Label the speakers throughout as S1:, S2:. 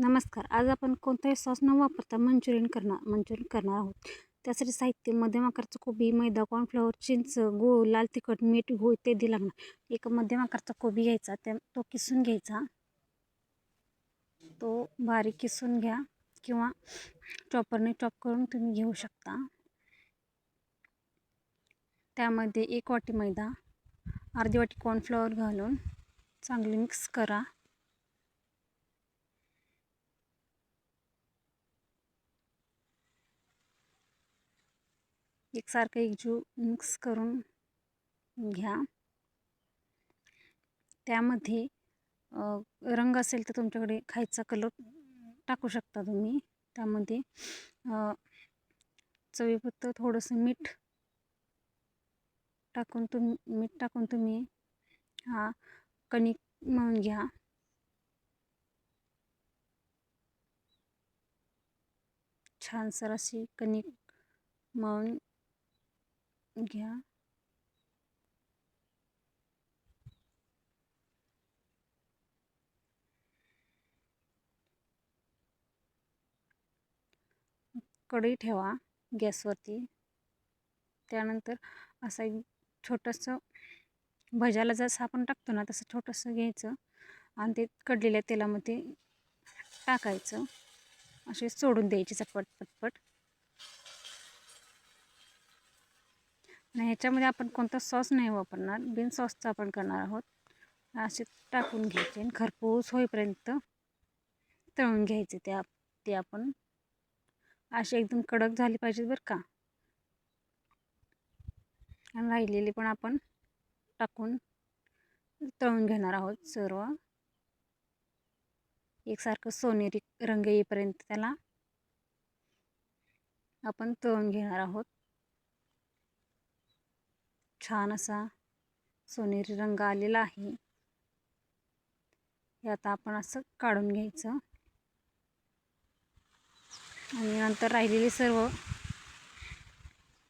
S1: नमस्कार. आज आपण कोणताही सॉस न वापरता मंचुरियन करणार मंचुरियन करणार आहोत. त्यासाठी साहित्य मध्यम आकाराचा कोबी मैदा कॉर्नफ्लॉवर चिंच गूळ लाल तिखट मीठ गूळ इत्यादी लागणार. एक मध्यम आकाराचा कोबी घ्यायचा त्या तो किसून घ्यायचा. तो बारीक किसून घ्या किंवा चॉपरने चॉप करून तुम्ही घेऊ शकता. त्यामध्ये एक वाटी मैदा अर्धी वाटी कॉर्नफ्लॉवर घालून चांगली मिक्स करा. एकसारखं एकजीव मिक्स करून घ्या. त्यामध्ये रंग असेल तर तुमच्याकडे खायचा कलर टाकू शकता तुम्ही. त्यामध्ये चवीपुरतं थोडंसं मीठ टाकून तुम्ही मीठ टाकून तुम्ही हा कणिक मळून घ्या. छानसर अशी कणिक मळून घ्या कढई ठेवा गॅसवरती. त्यानंतर असं एक छोटंसं भज्याला जसं आपण टाकतो ना तसं छोटंसं घ्यायचं आणि ते कडलेल्या तेलामध्ये टाकायचं. असे सोडून द्यायचे चटपट पटपट. आणि ह्याच्यामध्ये आपण कोणता सॉस नाही वापरणार. बिन सॉसचा आपण करणार आहोत. असे टाकून घ्यायचे आणि खरपूस होईपर्यंत तळून घ्यायचे ते आप ते आपण. असे एकदम कडक झाले पाहिजेत बरं का. आणि राहिलेले पण आपण टाकून तळून घेणार आहोत सर्व. एकसारखं सोनेरी रंग येईपर्यंत त्याला आपण तळून घेणार आहोत. छान असा सोनेरी रंग आलेला आहे. हे आता आपण असं काढून घ्यायचं. आणि नंतर राहिलेले सर्व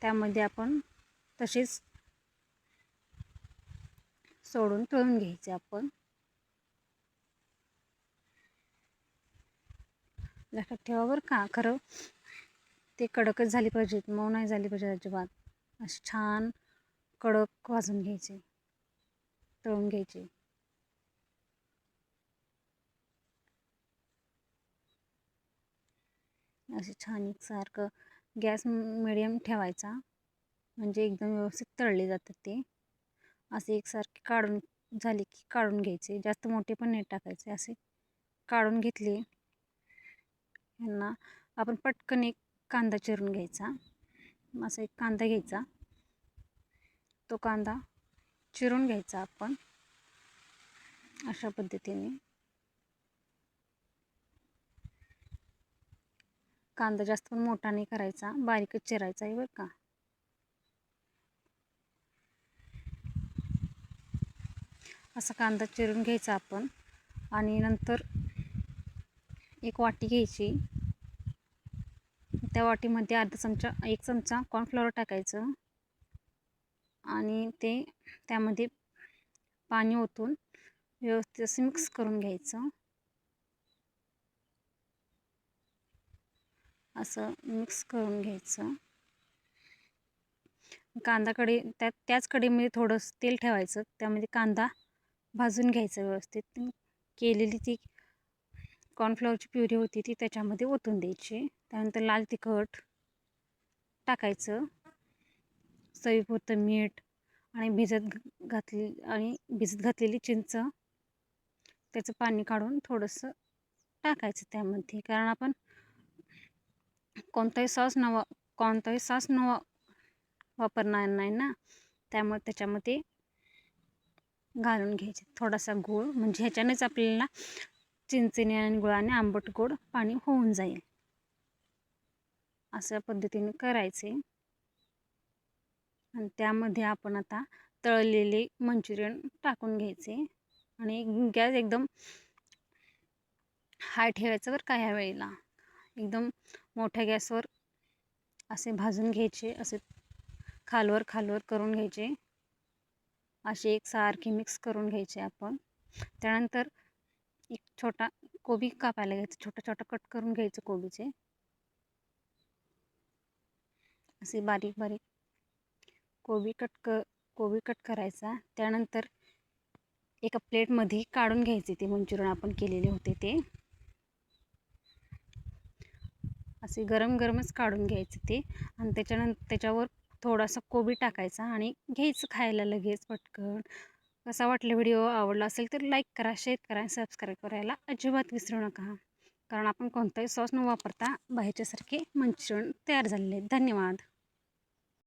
S1: त्यामध्ये आपण तसेच सोडून तळून घ्यायचे आपण. लक्षात ठेवा बरं का खरं ते कडकच झाली पाहिजेत मऊ नाही झाली पाहिजे अजिबात. असे छान कडक भाजून घ्यायचे तळून घ्यायचे. असे छान एकसारखं गॅस मिडियम ठेवायचा म्हणजे एकदम व्यवस्थित तळले जातात ते. असे एकसारखे काढून झाले की काढून घ्यायचे जास्त मोठे पण नाही टाकायचे असे काढून घेतले. यांना आपण पटकन एक कांदा चिरून घ्यायचा. असा एक कांदा घ्यायचा. तो कांदा चिरून घ्यायचा आपण. अशा पद्धतीने. कांदा जास्त पण मोठा नाही करायचा बारीकच चिरायचा आहे बरं का. असा कांदा चिरून घ्यायचा आपण आणि नंतर एक वाटी घ्यायची. त्या वाटीमध्ये अर्धा चमचा एक चमचा कॉर्नफ्लॉवर टाकायचं. आणि ते त्यामध्ये पाणी ओतून व्यवस्थित असं मिक्स करून घ्यायचं. असं मिक्स करून घ्यायचं. कांदा कढई त्या त्याच कडेमध्ये थोडंसं तेल ठेवायचं. त्यामध्ये कांदा भाजून घ्यायचं व्यवस्थित. केलेली ती कॉर्नफ्लॉवरची प्युरी होती ती त्याच्यामध्ये ओतून द्यायची. त्यानंतर लाल तिखट टाकायचं. चवीपुरतं मीठ आणि भिजत घातली आणि भिजत घातलेली चिंच. त्याचं पाणी काढून थोडंसं टाकायचं त्यामध्ये. कारण आपण कोणताही सॉस न वा कोणताही सॉस न वा वापरणार नाही ना. त्यामुळे त्याच्यामध्ये घालून घ्यायचे. थोडासा गूळ म्हणजे ह्याच्यानेच आपल्याला चिंचेने आणि गुळाने आंबट गोड पाणी होऊन जाईल. अशा पद्धतीने करायचे. आणि त्यामध्ये आपण आता तळलेले मंचुरियन टाकून घ्यायचे. आणि गॅस एकदम हाय ठेवायचं बरं का ह्या वेळेला. एकदम मोठ्या गॅसवर असे भाजून घ्यायचे असे खालवर खालवर करून घ्यायचे. असे एक सारखे मिक्स करून घ्यायचे आपण. त्यानंतर एक छोटा कोबी कापायला घ्यायचं छोटा छोटा कट करून घ्यायचं कोबीचे. असे बारीक बारीक कोबी कट क कोबी कट करायचा. त्यानंतर एका प्लेटमध्ये काढून घ्यायचे ते मंचुरियन आपण केलेले होते ते. असे गरम गरमच काढून घ्यायचे ते. आणि त्याच्यानंतर त्याच्यावर थोडासा कोबी टाकायचा आणि घ्यायचं खायला लगेच पटकन. कसा वाटला व्हिडिओ आवडला असेल तर लाईक करा शेअर करा सबस्क्राईब करायला अजिबात विसरू नका. कारण आपण कोणताही सॉस न वापरता बाहेरच्यासारखे मंचुरियन तयार झालेले धन्यवाद.